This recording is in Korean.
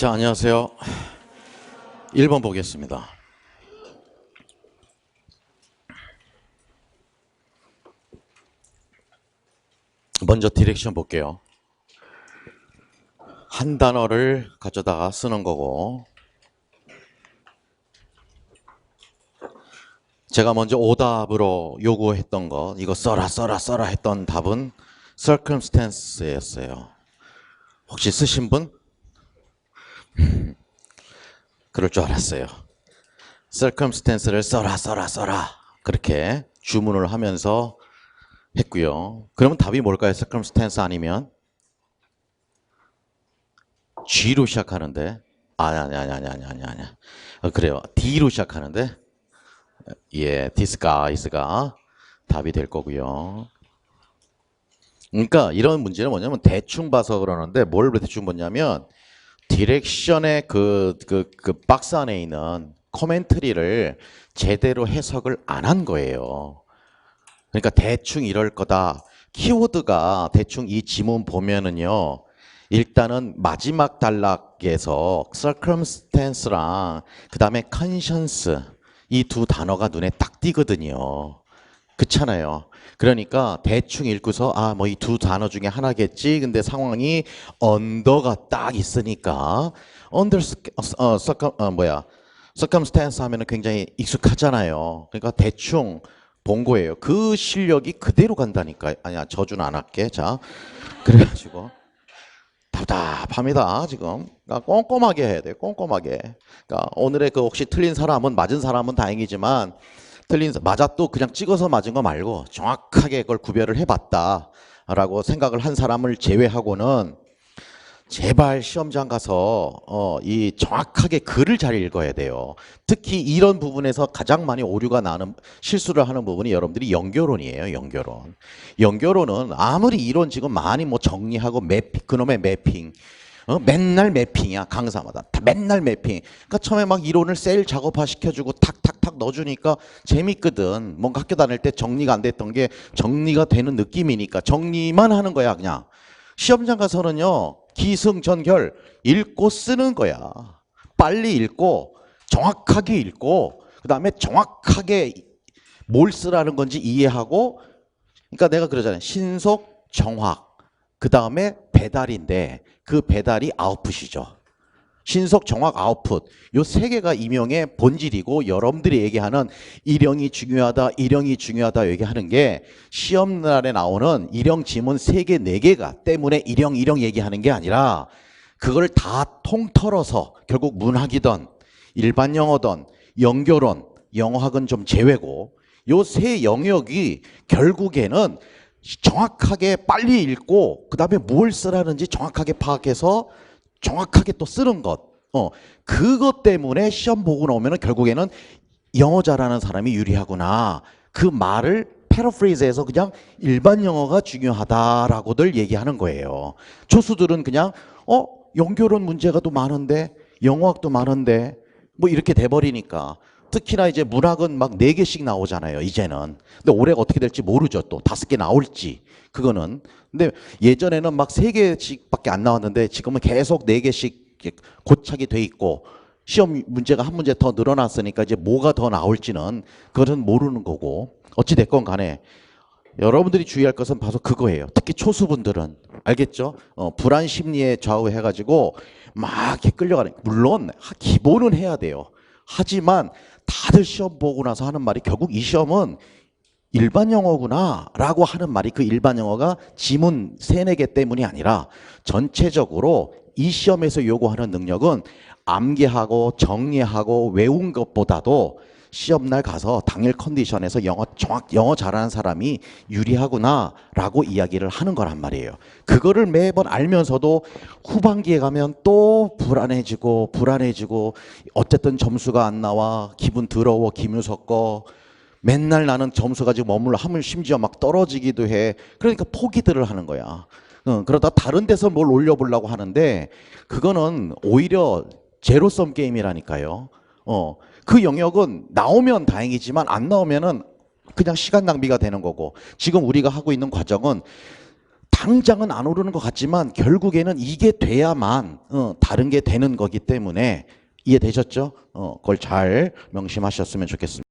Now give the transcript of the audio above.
자, 안녕하세요. 1번 보겠습니다. 먼저 디렉션 볼게요. 한 단어를 가져다가 쓰는 거고, 제가 먼저 오답으로 요구했던 거, 이거 써라, 써라, 써라 했던 답은 circumstance였어요. 혹시 쓰신 분? 그럴 줄 알았어요. circumstance를 써라, 써라, 써라. 그렇게 주문을 하면서 했고요. 그러면 답이 뭘까요? circumstance 아니면? G로 시작하는데? 아니, 아니, 아니, 아니, 아니, 아니. 어, 그래요. D로 시작하는데? 예, disguise가 답이 될 거고요. 그러니까 이런 문제는 뭐냐면 대충 봐서 그러는데 뭘 대충 보냐면 디렉션의 그, 그, 그 박스 안에 있는 코멘트리를 제대로 해석을 안 한 거예요. 그러니까 대충 이럴 거다. 키워드가 대충 이 지문 보면은요. 일단은 마지막 단락에서 circumstance랑 그 다음에 conscience 이 두 단어가 눈에 딱 띄거든요. 그렇잖아요. 그러니까 대충 읽고서 아 뭐 이 두 단어 중에 하나겠지. 근데 상황이 언더가 딱 있으니까 under 어, circum, 어 뭐야 circumstance 하면은 굉장히 익숙하잖아요. 그러니까 대충 본 거예요. 그 실력이 그대로 간다니까. 아니야 저주는 안 할게. 자 그래가지고 답답합니다 지금. 그러니까 꼼꼼하게 해야 돼. 꼼꼼하게. 그러니까 오늘의 그 혹시 틀린 사람은 맞은 사람은 다행이지만. 틀린 맞아도 그냥 찍어서 맞은 거 말고 정확하게 그걸 구별을 해봤다라고 생각을 한 사람을 제외하고는 제발 시험장 가서 어, 이 정확하게 글을 잘 읽어야 돼요. 특히 이런 부분에서 가장 많이 오류가 나는 실수를 하는 부분이 여러분들이 연결론이에요. 연결론. 연결론은 아무리 이론 지금 많이 뭐 정리하고 매핑 그놈의 매핑 어? 맨날 매핑이야 강사마다 다 맨날 매핑. 그러니까 처음에 막 이론을 셀 작업화 시켜주고 탁 탁탁 넣어주니까 재밌거든. 뭔가 학교 다닐 때 정리가 안 됐던 게 정리가 되는 느낌이니까 정리만 하는 거야 그냥. 시험장 가서는요 기승전결 읽고 쓰는 거야. 빨리 읽고 정확하게 읽고 그 다음에 정확하게 뭘 쓰라는 건지 이해하고 그러니까 내가 그러잖아요. 신속 정확 그 다음에 배달인데 그 배달이 아웃풋이죠. 신속 정확 아웃풋. 요 세 개가 임용의 본질이고 여러분들이 얘기하는 일형이 중요하다 일형이 중요하다 얘기하는 게 시험 날에 나오는 일형 지문 세 개 네 개가 때문에 일형 일형 얘기하는 게 아니라 그걸 다 통털어서 결국 문학이든 일반 영어든 연결원 영어학은 좀 제외고 요 세 영역이 결국에는 정확하게 빨리 읽고 그 다음에 뭘 쓰라는지 정확하게 파악해서 정확하게 또 쓰는 것. 어, 그것 때문에 시험 보고 나오면 결국에는 영어 잘하는 사람이 유리하구나. 그 말을 패러프레이즈해서 그냥 일반 영어가 중요하다라고들 얘기하는 거예요. 조수들은 그냥 어 연결은 문제가 또 많은데 영어학도 많은데 뭐 이렇게 돼버리니까 특히나 이제 문학은 막 네 개씩 나오잖아요. 이제는. 근데 올해가 어떻게 될지 모르죠. 또 다섯 개 나올지 그거는. 근데 예전에는 막 세 개씩밖에 안 나왔는데 지금은 계속 네 개씩 고착이 돼 있고 시험 문제가 한 문제 더 늘어났으니까 이제 뭐가 더 나올지는 그것은 모르는 거고 어찌 됐건 간에 여러분들이 주의할 것은 바로 그거예요. 특히 초수분들은 알겠죠? 어, 불안 심리에 좌우해가지고 막 이렇게 끌려가는. 물론 기본은 해야 돼요. 하지만 다들 시험 보고 나서 하는 말이 결국 이 시험은 일반 영어구나 라고 하는 말이 그 일반 영어가 지문 세네 개 때문이 아니라 전체적으로 이 시험에서 요구하는 능력은 암기하고 정리하고 외운 것보다도 시험날 가서 당일 컨디션에서 영어 정확 영어 잘하는 사람이 유리하구나라고 이야기를 하는 거란 말이에요. 그거를 매번 알면서도 후반기에 가면 또 불안해지고 불안해지고 어쨌든 점수가 안 나와 기분 더러워 섞어 맨날 나는 점수 가지고 머물러 하면 심지어 막 떨어지기도 해. 그러니까 포기들을 하는 거야. 어, 그러다 다른 데서 뭘 올려보려고 하는데 그거는 오히려 제로섬 게임이라니까요. 어, 그 영역은 나오면 다행이지만 안 나오면은 그냥 시간 낭비가 되는 거고 지금 우리가 하고 있는 과정은 당장은 안 오르는 것 같지만 결국에는 이게 돼야만 어, 다른 게 되는 거기 때문에 이해되셨죠? 어, 그걸 잘 명심하셨으면 좋겠습니다.